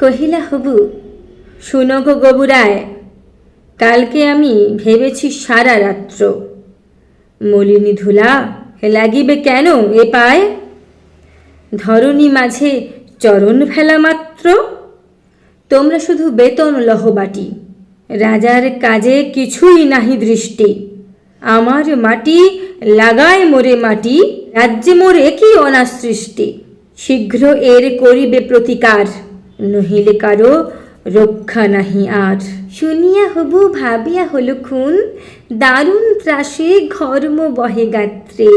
কহিলা, হবু শুনো গো গবুরায়, কালকে আমি ভেবেছি সারা রাত্র। মলিনী ধুলা, লাগিবে কেন এ পায়? ধরণী মাঝে চরণ ফেলা মাত্র। তোমরা শুধু বেতন লহবাটি রাজার কাজে কিছুই নাহি দৃষ্টি। আমার মাটি লাগায় মোরে মাটি, রাজ্যে মোরে কি অনাসৃষ্টি। শীঘ্র এর করিবে প্রতিকার। নহিলে কারও রক্ষা নাহি আর। শুনিয়া হবু ভাবিয়া হল খুন, দারুণ ত্রাসে ঘর্ম বহে গাত্রে,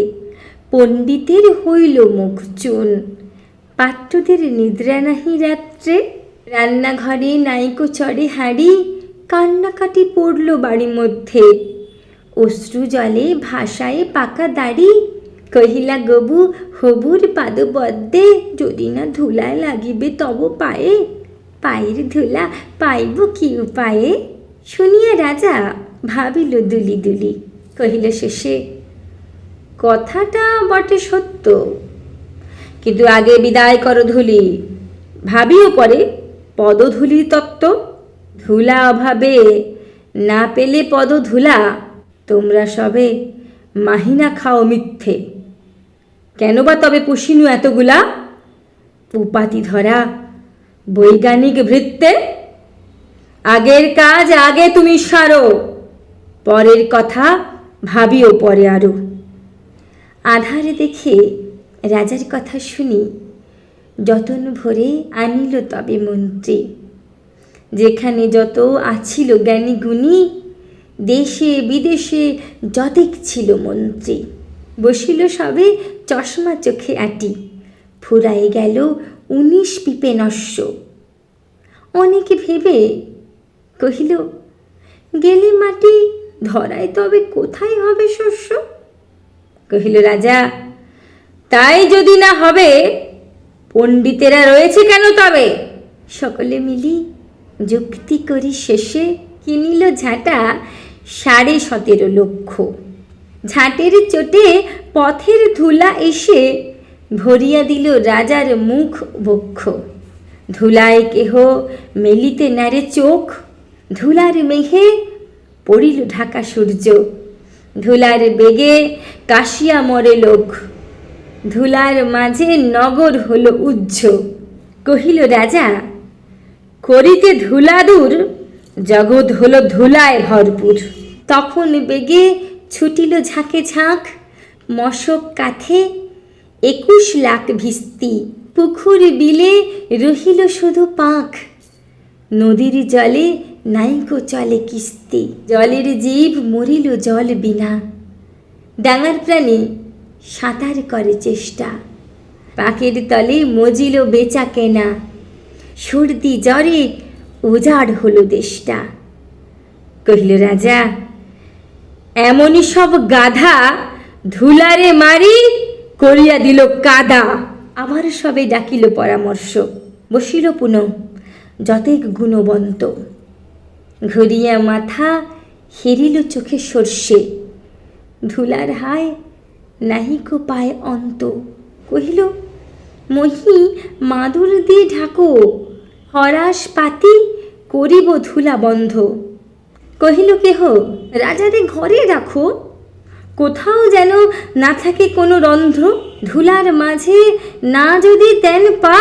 পণ্ডিতের হইল মুখ চুন পাত্রদের নিদ্রা নাহি রাত্রে। রান্নাঘরে নাইকো চড়ে হাড়ি, কান্নাকাটি পড়ল বাড়ি মধ্যে, অশ্রু জলে ভাষায় পাকা দাড়ি কহিলা, গবু, হবুর পাদবদ্দে যদি না ধুলায় লাগিবে তব পায়ে? পায়ের ধুলা পাইব কি উপায়ে? শুনিয়া রাজা, ভাবিল দুলি দুলি কহিল শেষে কথাটা বটে সত্য। কিন্তু আগে বিদায় করো ধুলি। ভাবিও পরে পদধূলি তত্ত্ব। ধুলা অভাবে না পেলে পদধুলা। তোমরা সবে মাহিনা খাও মিথ্যে। কেন বা তবে পুষিনু এতগুলা? উপাতি ধরা, বৈজ্ঞানিক ভৃত্তে আগের কাজ আগে তুমি সারো, পরের কথা ভাবিও পরে আরও। আধারে দেখে রাজার কথা শুনি, যতন ভরে আনিল তবে মন্ত্রী। যেখানে যত আছিল জ্ঞানী গুণী, দেশে বিদেশে যতেক ছিল মন্ত্রী। বসিল সবে চশমা চোখে আটি। ফুরাই গেল উনিশ পিপে নস্য। অনেকে ভেবে কহিল, গেলে মাটি ধরায় তবে কোথায় হবে শস্য? কহিল, রাজা, তাই যদি না হবে, পণ্ডিতেরা রয়েছে কেন তবে? সকলে মিলি যুক্তি করি শেষে কিনিল ঝাঁটা সাড়ে সতেরো লক্ষ। ঝাঁটের চোটে পথের ধুলা এসে ভরিয়া দিল রাজার মুখ বক্ষ। ধুলায় কেহ মেলিতে নারে চোখ, ধুলার মেঘে পড়িল ঢাকা সূর্য। ধুলার বেগে কাশিয়া মরে লোক। ধুলার মাঝে নগর হলো উজ্জ কহিল, রাজা, করিতে ধুলাদুর, জগৎ হলো ধুলায় ভরপুর। তখন বেগে ছুটিল ঝাঁকে ঝাঁক, মশক কাথে একুশ লাখ ভিস্তি, পুকুর বিলে রহিল শুধু পাখ। নদীর জলে নাইকো চলে কিস্তি, জলের জীব মরিল জল বিনা। ডাঙার প্রাণী সাঁতার করে চেষ্টা পাকের তলে মজিল বেচা কেনা। সর্দি জ্বরে উজাড় হলো দেশটা। কহিল, রাজা এমনই সব গাধা ধুলারে মারি করিয়া দিল কাদা। আবার সবে ডাকিল পরামর্শ, বসিল পুনঃ, যতেক গুণবন্ত। ঘুরিয়া মাথা হেরিল চোখে সর্ষে, ধুলার হায় নাহিকো পায় অন্ত। কহিল, মহি মাদুর দিয়ে ঢাকো হরাস পাতি করিব ধুলা বন্ধ। কহিল, কেহ রাজারে ঘরে রাখো। কোথাও যেন না থাকে কোনো রন্ধ্র। ধুলার মাঝে না যদি তেন পা,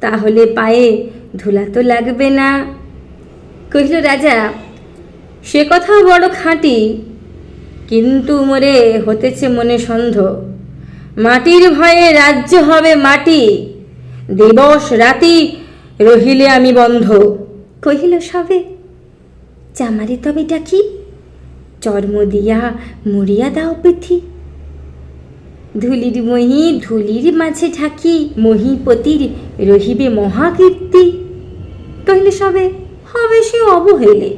তাহলে পায়ে ধুলা তো লাগবে না। কহিল, রাজা, সে কথাও বড় খাঁটি। কিন্তু মোরে হতেছে মনে সন্ধ মাটির ভয়ে রাজ্য হবে মাটি। দিবস রাতি রহিলে আমি বন্ধ। কহিল, সবে চামারি তবে ডাকি। চর্ম দিয়া মরিয়া দাও পৃথি। ধুলির মহি ধুলির মাঝে ঢাকি, মহিপতির রহিবে মহাকীর্তি। কহিলে, সবে, হবে সে অবহেলে।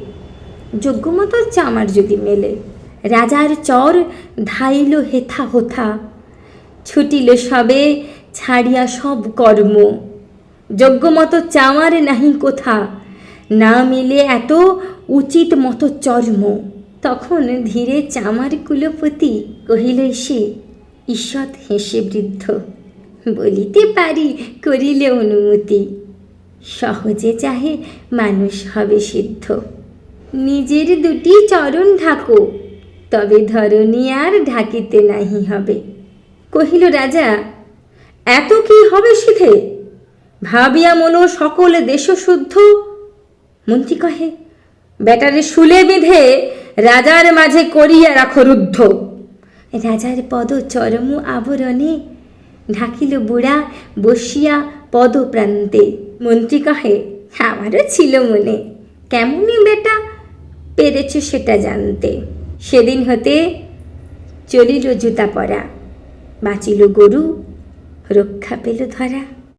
যোগ্যমতো চামার যদি মেলে। রাজার চর ধাইল হেথা হোথা। ছুটিল সবে, ছাড়িয়া সব কর্ম। যোগ্যমতো চামার নাহি কোথা। না মিলে এত উচিত মতো চর্ম। তখন ধীরে চামার কুলপতি কহিল, সে ঈষৎ হেসে বৃদ্ধ, বলিতে পারি করিলে অনুমতি। সহজে চাহে মানুষ হবে সিদ্ধ। নিজের দুটি চরণ ঢাকো, তবে ধরণী আর ঢাকিতে নাহি হবে। কহিল, রাজা, এত কি হবে সিধে? ভাবিয়া মনো সকলে দেশশুদ্ধ? মন্ত্রী কহে বেটারে শুলে বেঁধে রাজার মাঝে করিয়া রাখো রুদ্ধ। রাজার পদ চরম আবরণে ঢাকিল বুড়া বসিয়া পদপ্রান্তে। মন্ত্রী কহে, আমারও ছিল মনে। কেমনই বেটা পেরেছ সেটা জানতে। সেদিন হতে চলিল জুতা পরা। বাঁচিল গরু, রক্ষা পেল ধরা।